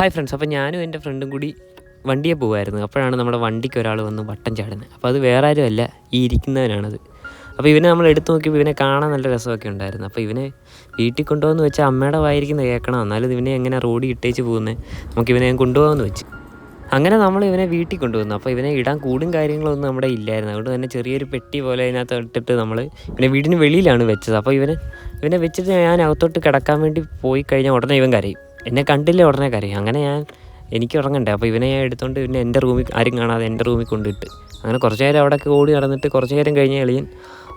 Hi friends അപ്പോൾ ഞാനും എന്റെ ഫ്രണ്ടും കൂടി വണ്ടിയെ പോകുമായിരുന്നു അപ്പോഴാണ് നമ്മുടെ വണ്ടിക്ക് ഒരാൾ വന്ന് വട്ടം ചാടുന്നത്. അപ്പോൾ അത് വേറെ ആരുമല്ല ഈ ഇരിക്കുന്നവനാണത്. അപ്പോൾ ഇവനെ നമ്മൾ എടുത്തു നോക്കിയപ്പോൾ ഇവനെ കാണാൻ നല്ല രസമൊക്കെ ഉണ്ടായിരുന്നു. അപ്പോൾ ഇവനെ വീട്ടിൽ കൊണ്ടുപോകുന്ന വെച്ചാൽ അമ്മയുടെ വായിരിക്കുന്ന കേൾക്കണം. എന്നാലും ഇവനെ എങ്ങനെ റോഡിൽ ഇട്ടേച്ച് പോകുന്നത് നമുക്ക് ഇവനെ കൊണ്ടുപോകാമെന്ന് വെച്ച്. അങ്ങനെ നമ്മൾ ഇവനെ വീട്ടിൽ കൊണ്ടുവന്നു. അപ്പോൾ ഇവനെ ഇടാൻ കൂടും കാര്യങ്ങളൊന്നും നമ്മുടെ ഇല്ലായിരുന്നു. അതുകൊണ്ട് തന്നെ ചെറിയൊരു പെട്ടി പോലെ അതിനകത്ത് ഇട്ടിട്ട് നമ്മൾ ഇവനെ വീടിന് വെളിയിലാണ് വെച്ചത്. അപ്പോൾ ഇവനെ ഇവനെ വെച്ചിട്ട് ഞാൻ അകത്തോട്ട് കിടക്കാൻ വേണ്ടി പോയി കഴിഞ്ഞാൽ ഉടനെ ഇവൻ കരയും. എന്നെ കണ്ടില്ലേ ഉടനെ കരയും? അങ്ങനെ ഞാൻ എനിക്ക് ഉറങ്ങണ്ടേ? അപ്പോൾ ഇവനെ ഞാൻ എടുത്തോണ്ട് പിന്നെ എന്റെ റൂമിൽ ആരും കാണാതെ എന്റെ റൂമിൽ കൊണ്ടിട്ട്. അങ്ങനെ കുറച്ച് നേരം അവിടെയൊക്കെ ഓടി നടന്നിട്ട് കുറച്ച് നേരം കഴിഞ്ഞ് എളിയൻ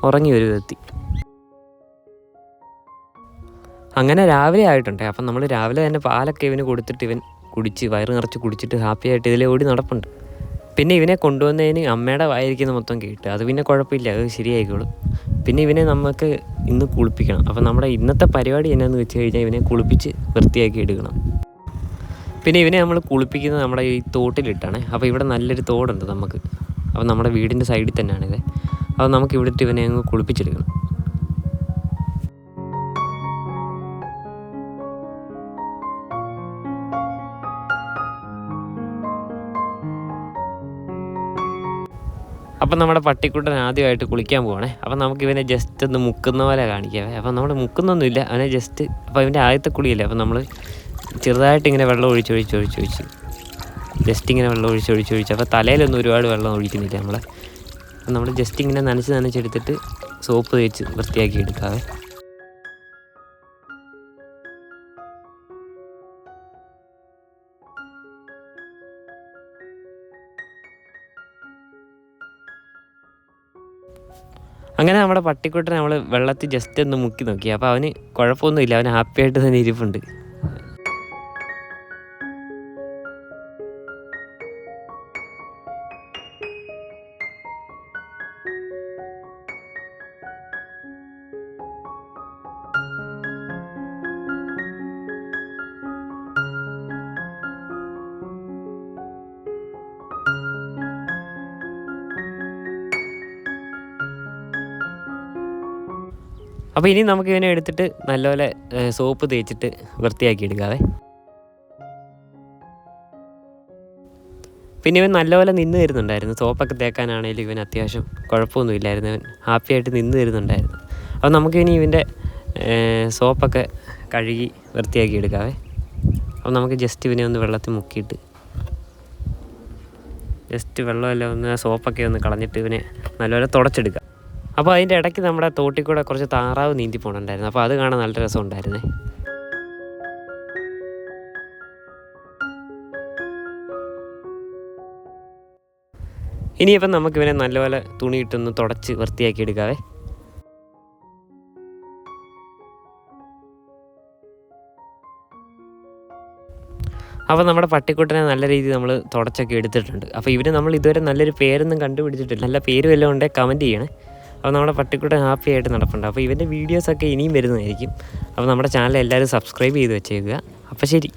ഉറങ്ങി ഒരു വിധത്തി അങ്ങനെ രാവിലെ ആയിട്ടുണ്ട്. അപ്പം നമ്മൾ രാവിലെ തന്നെ പാലൊക്കെ ഇവന് കൊടുത്തിട്ട് ഇവൻ കുടിച്ച് വയറ് നിറച്ച് കുടിച്ചിട്ട് ഹാപ്പി ആയിട്ട് ഇതിലെ ഓടി നടപ്പുണ്ട്. പിന്നെ ഇവനെ കൊണ്ടുവന്നതിന് അമ്മയുടെ വായിരിക്കുന്ന മൊത്തം കേട്ട്. അത് പിന്നെ കുഴപ്പമില്ല. അത് ശരിയായിക്കോളും. പിന്നെ ഇവനെ നമുക്ക് ഇന്ന് കുളിപ്പിക്കണം. അപ്പോൾ നമ്മുടെ ഇന്നത്തെ പരിപാടി എന്നാന്ന് വെച്ച് കഴിഞ്ഞാൽ ഇവനെ കുളിപ്പിച്ച് വൃത്തിയാക്കി എടുക്കണം. പിന്നെ ഇവനെ നമ്മൾ കുളിപ്പിക്കുന്നത് നമ്മുടെ ഈ തോട്ടിലിട്ടാണ്. അപ്പോൾ ഇവിടെ നല്ലൊരു തോടുണ്ട് നമുക്ക്. അപ്പോൾ നമ്മുടെ വീടിന്റെ സൈഡിൽ തന്നെയാണിത്. അപ്പോൾ നമുക്ക് ഇവിടുത്തെ ഇവനെ അങ്ങ് കുളിപ്പിച്ചെടുക്കണം. അപ്പം നമ്മുടെ പട്ടിക്കുട്ടൻ ആദ്യമായിട്ട് കുളിക്കാൻ പോകണേ അപ്പം നമുക്ക് ഇവനെ ജസ്റ്റ് ഒന്ന് മുക്കുന്ന പോലെ കാണിക്കാവേ അപ്പം നമ്മൾ മുക്കുന്നൊന്നുമില്ല. അവനെ ജസ്റ്റ് അപ്പം ഇവന്റെ ആദ്യത്തെ കുളിയല്ലേ. അപ്പം നമ്മൾ ചെറുതായിട്ട് ഇങ്ങനെ വെള്ളം ഒഴിച്ചൊഴിച്ച് ഒഴിച്ചൊഴിച്ച് ജസ്റ്റ് ഇങ്ങനെ വെള്ളം ഒഴിച്ചൊഴിച്ച് ഒഴിച്ച് അപ്പോൾ തലയിലൊന്നും ഒരുപാട് വെള്ളം ഒഴിക്കുന്നില്ല നമ്മളെ. നമ്മൾ ജസ്റ്റ് ഇങ്ങനെ നനച്ച് നനച്ചെടുത്തിട്ട് സോപ്പ് തേച്ച് വൃത്തിയാക്കി എടുക്കാവേ. അങ്ങനെ നമ്മുടെ പട്ടിക്കുട്ടനെ നമ്മൾ വെള്ളത്തിൽ ജസ്റ്റ് ഒന്ന് മുക്കി നോക്കി. അപ്പോൾ അവന് കുഴപ്പമൊന്നുമില്ല. അവൻ ഹാപ്പിയായിട്ട് തന്നെ ഇരിപ്പുണ്ട്. അപ്പോൾ ഇനി നമുക്ക് ഇവനെ എടുത്തിട്ട് നല്ലപോലെ സോപ്പ് തേച്ചിട്ട് വൃത്തിയാക്കി എടുക്കാവേ പിന്നെ ഇവൻ നല്ലപോലെ നിന്ന് തരുന്നുണ്ടായിരുന്നു. സോപ്പൊക്കെ തേക്കാനാണെങ്കിലും ഇവൻ അത്യാവശ്യം കുഴപ്പമൊന്നുമില്ലായിരുന്നു ഇവൻ ഹാപ്പിയായിട്ട് നിന്ന് തരുന്നുണ്ടായിരുന്നു. അപ്പോൾ നമുക്ക് ഇനി ഇവന്റെ സോപ്പൊക്കെ കഴുകി വൃത്തിയാക്കി എടുക്കാവേ അപ്പോൾ നമുക്ക് ജസ്റ്റ് ഇവനെ ഒന്ന് വെള്ളത്തിൽ മുക്കിയിട്ട് ജസ്റ്റ് വെള്ളമെല്ലാം ഒന്ന് സോപ്പൊക്കെ ഒന്ന് കളഞ്ഞിട്ട് ഇവനെ നല്ലപോലെ തുടച്ചെടുക്കാം. അപ്പോൾ അതിന്റെ ഇടയ്ക്ക് നമ്മുടെ തോട്ടിൽ കൂടെ കുറച്ച് താറാവ് നീന്തി പോകണുണ്ടായിരുന്നു അപ്പോൾ അത് കാണാൻ നല്ല രസം രസമുണ്ടായിരുന്നേ ഇനിയിപ്പം നമുക്ക് ഇവനെ നല്ലപോലെ തുണിയിട്ടൊന്ന് തുടച്ച് വൃത്തിയാക്കി എടുക്കാവേ. അപ്പോൾ നമ്മുടെ പട്ടിക്കുട്ടനെ നല്ല രീതിയിൽ നമ്മൾ തുടച്ചൊക്കെ എടുത്തിട്ടുണ്ട്. അപ്പോൾ ഇവന് നമ്മൾ ഇതുവരെ നല്ലൊരു പേരൊന്നും കണ്ടുപിടിച്ചിട്ടില്ല. നല്ല പേര് വല്ലതും ഉണ്ടെങ്കിൽ കമന്റ് ചെയ്യണേ. അപ്പോൾ നമ്മുടെ പട്ടിക്കുട്ടൻ ഹാപ്പി ആയിട്ട് നടപ്പുണ്ട്. അപ്പോൾ ഇവന്റെ വീഡിയോസൊക്കെ ഇനിയും വരുന്നതായിരിക്കും. അപ്പോൾ നമ്മുടെ ചാനൽ എല്ലാവരും സബ്സ്ക്രൈബ് ചെയ്ത് വെച്ചേക്കുക. അപ്പോൾ ശരി.